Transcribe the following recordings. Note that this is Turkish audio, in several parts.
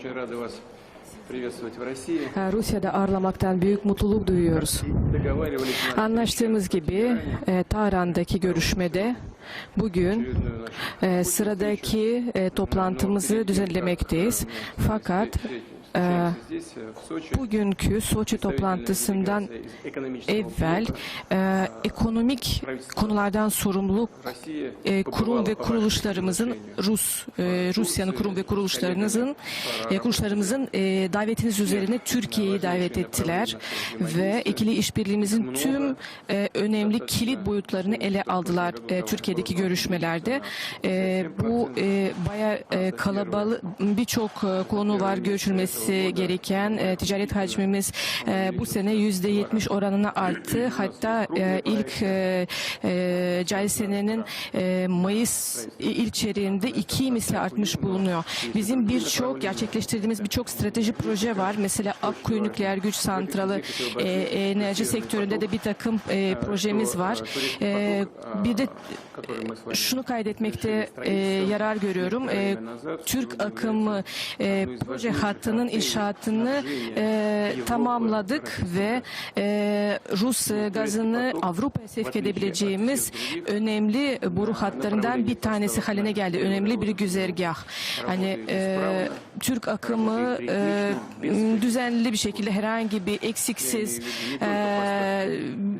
Очень рады вас Rusya'da ağırlamaktan э, büyük mutluluk duyuyoruz. Anlaştığımız gibi e, Tahran'daki görüşmede bugün e, sıradaki e, toplantımızı düzenlemekteyiz. Fakat e, bugünkü Soçi toplantısından evvel e, ekonomik konulardan sorumlu e, kurum ve kuruluşlarımızın Rus e, Rusya'nın kurum ve kuruluşlarımızın e, kuruluşlarımızın e, davetiniz üzerine Türkiye'yi davet ettiler ve ikili işbirliğimizin tüm e, önemli kilit boyutlarını ele aldılar e, Türkiye'deki görüşmelerde. E, bu e, baya e, kalabalık birçok e, konu var görüşülmesi gereken e, ticaret hacmimiz e, bu sene yüzde yetmiş oranına arttı. Hatta e, ilk e, e, cari senenin e, Mayıs ilk çeyreğinde iki misli artmış bulunuyor. Bizim birçok gerçekleştirdiğimiz birçok strateji proje var. Mesela Akkuyu Nükleer Güç Santralı e, enerji sektöründe de bir takım e, projemiz var. E, bir de e, şunu kaydetmekte e, yarar görüyorum. E, Türk akımı e, proje hattının inşaatını e, tamamladık ve e, Rus e, gazını Avrupa'ya sevk edebileceğimiz önemli boru hatlarından bir tanesi haline geldi. Önemli bir güzergah. Hani e, Türk akımı e, düzenli bir şekilde herhangi bir eksiksiz e,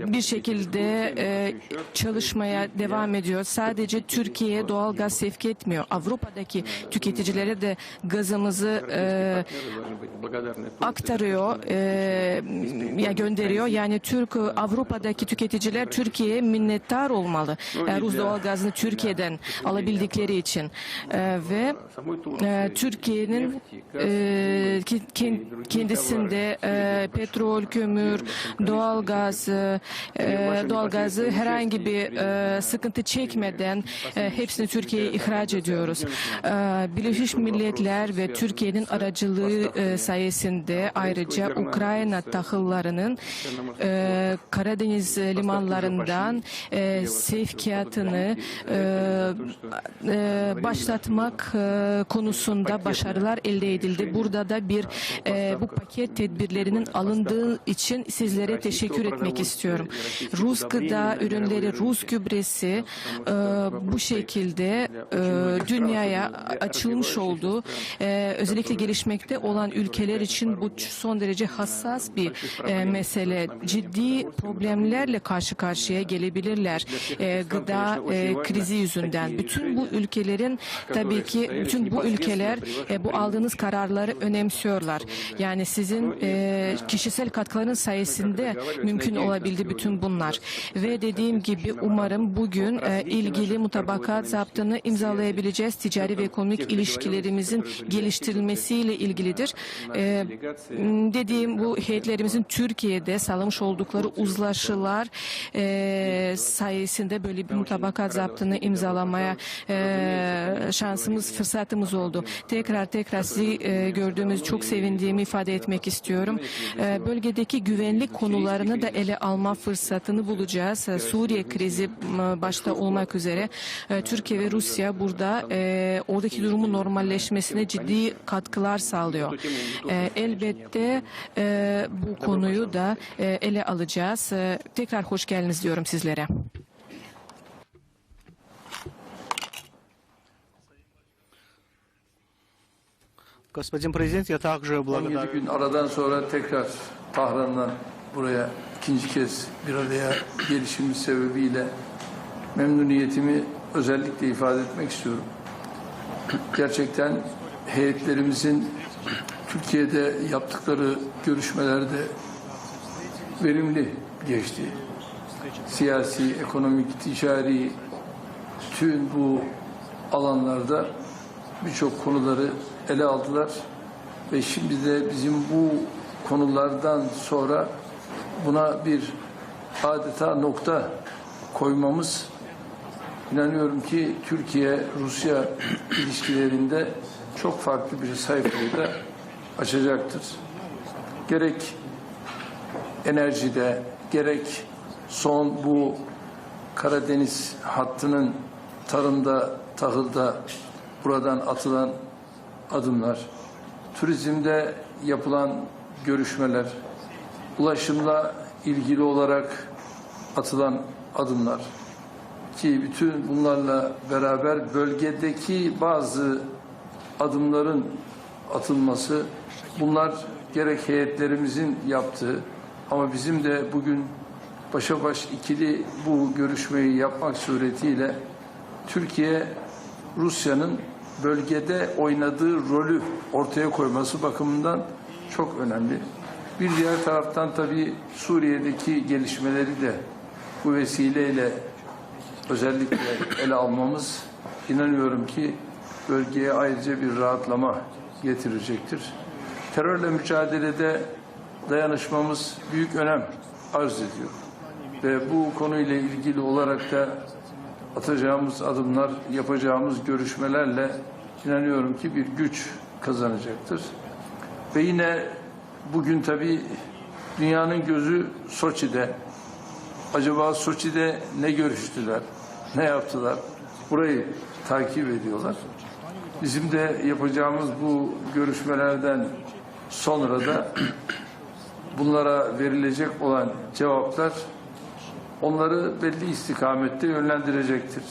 bir şekilde e, çalışmaya devam ediyor. Sadece Türkiye'ye doğal gaz sevk etmiyor. Avrupa'daki tüketicilere de gazımızı e, aktarıyor, e, ya gönderiyor. Yani Türk Avrupa'daki tüketiciler Türkiye'ye minnettar olmalı. E, Rus doğal gazını Türkiye'den alabildikleri için E, ve e, Türkiye'nin e, kendisinde e, petrol, kömür, doğal gaz, e, doğal gazı herhangi bir e, sıkıntı çekmeden e, hepsini Türkiye'ye ihraç ediyoruz. Birleşmiş Milletler ve Türkiye'nin aracılığı sayesinde ayrıca Ukrayna tahıllarının Karadeniz limanlarından sevkiyatını başlatmak konusunda başarılar elde edildi. Burada da bir e, bu paket tedbirlerinin alındığı için sizlere teşekkür etmek istiyorum. Rus gıda ürünleri, Rus gübresi e, bu şekilde e, dünyaya açılmış oldu. E, özellikle gelişmekte olan ülkeler için bu son derece hassas bir e, mesele. Ciddi problemlerle karşı karşıya gelebilirler. E, gıda e, krizi yüzünden. Bütün bu ülkelerin tabii ki bütün bu ülkeler e, bu aldığınız kararları önemsiyorlar. Yani sizin e, kişisel katkıların sayesinde mümkün olabildi bütün bunlar. Ve dediğim gibi umarım bugün e, ilgili mutabakat zaptını imzalayabileceğiz. Ticari ve ekonomik ilişkilerimizin geliştirilmesiyle ilgilidir. E, dediğim bu heyetlerimizin Türkiye'de sağlamış oldukları uzlaşılar e, sayesinde böyle bir mutabakat zaptını imzalamaya e, şansımız, fırsatımız oldu. Tekrar tekrar sizi e, gördüğümüz çok sevindiğimi ifade etmek istiyorum. E, bölgedeki güvenlik konularını da ele alma fırsatını bulacağız. E, Suriye krizi başta olmak üzere e, Türkiye ve Rusya burada e, oradaki durumun normalleşmesine ciddi katkılar sağlıyor. Elbette e, bu konuyu da e, ele alacağız. Tekrar hoş geldiniz diyorum sizlere. Господин президент, я также 17 благодарю gün aradan sonra tekrar Tahran'dan buraya ikinci kez bir araya gelişimiz sebebiyle memnuniyetimi özellikle ifade etmek istiyorum. Gerçekten heyetlerimizin Türkiye'de yaptıkları görüşmelerde verimli geçti. Siyasi, ekonomik, ticari tüm bu alanlarda birçok konuları ele aldılar ve şimdi de bizim bu konulardan sonra buna bir adeta nokta koymamız inanıyorum ki Türkiye-Rusya ilişkilerinde çok farklı bir sayfayı da açacaktır. Gerek enerjide gerek son bu Karadeniz hattının tarımda, tahılda buradan atılan adımlar, turizmde yapılan görüşmeler, ulaşımla ilgili olarak atılan adımlar ki bütün bunlarla beraber bölgedeki bazı adımların atılması bunlar gerek heyetlerimizin yaptığı ama bizim de bugün başa baş ikili bu görüşmeyi yapmak suretiyle Türkiye Rusya'nın bölgede oynadığı rolü ortaya koyması bakımından çok önemli. Bir diğer taraftan tabii Suriye'deki gelişmeleri de bu vesileyle özellikle ele almamız inanıyorum ki bölgeye ayrıca bir rahatlama getirecektir. Terörle mücadelede dayanışmamız büyük önem arz ediyor. Ve bu konuyla ilgili olarak da atacağımız adımlar, yapacağımız görüşmelerle inanıyorum ki bir güç kazanacaktır. Ve yine bugün tabii dünyanın gözü Soçi'de. Acaba Soçi'de ne görüştüler, ne yaptılar? Burayı takip ediyorlar. Bizim de yapacağımız bu görüşmelerden sonra da bunlara verilecek olan cevaplar onları belli istikamette yönlendirecektir.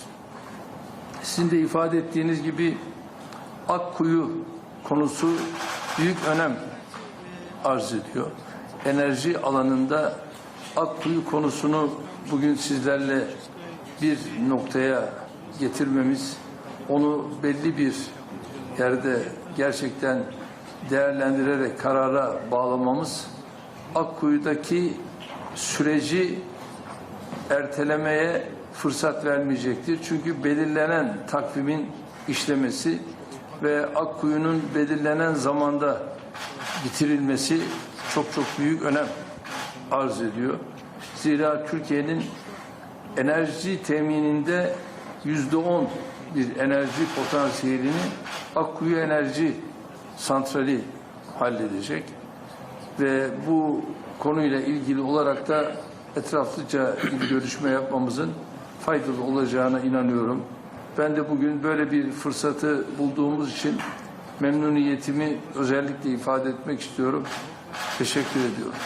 Sizin de ifade ettiğiniz gibi Akkuyu konusu büyük önem arz ediyor. Enerji alanında Akkuyu konusunu bugün sizlerle bir noktaya getirmemiz, onu belli bir yerde gerçekten değerlendirerek karara bağlamamız Akkuyu'daki süreci ertelemeye fırsat vermeyecektir. Çünkü belirlenen takvimin işlemesi ve Akkuyu'nun belirlenen zamanda bitirilmesi çok çok büyük önem arz ediyor. Zira Türkiye'nin enerji temininde yüzde on bir enerji potansiyelini Akkuyu Enerji Santrali halledecek ve bu konuyla ilgili olarak da etraflıca bir görüşme yapmamızın faydalı olacağına inanıyorum. Ben de bugün böyle bir fırsatı bulduğumuz için memnuniyetimi özellikle ifade etmek istiyorum. Teşekkür ediyorum.